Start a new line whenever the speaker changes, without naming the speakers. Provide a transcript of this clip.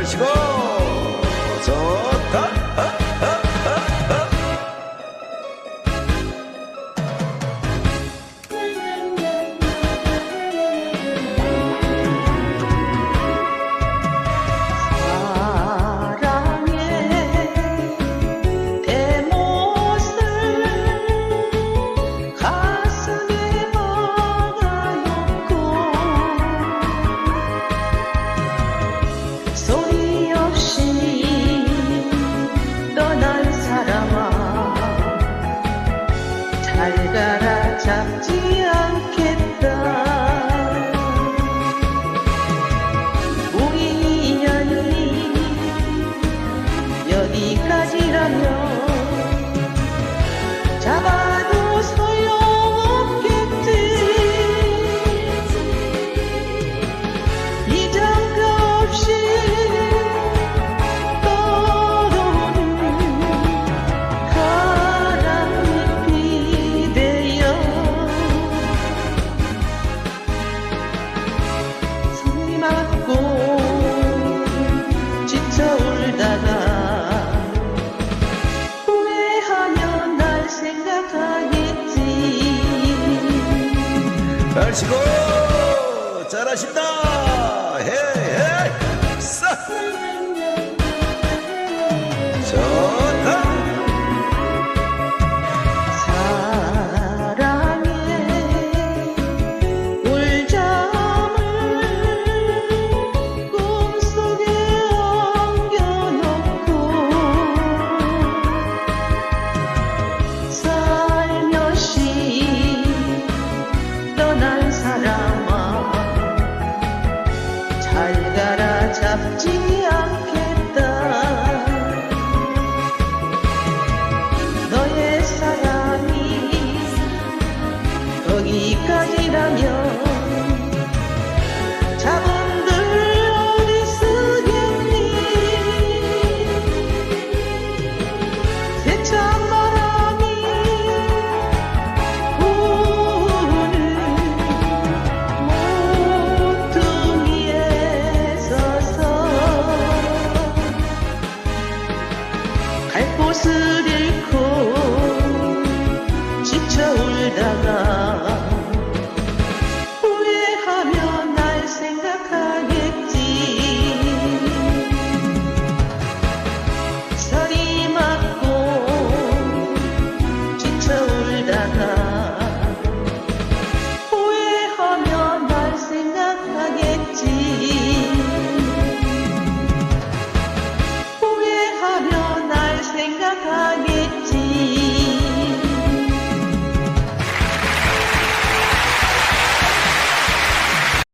Let's go. 알가라 잠지 않겠다.
잘하시고 잘하신다.
헤헤 싹. 달달아 잡지 않겠다. 너의 사랑이 거기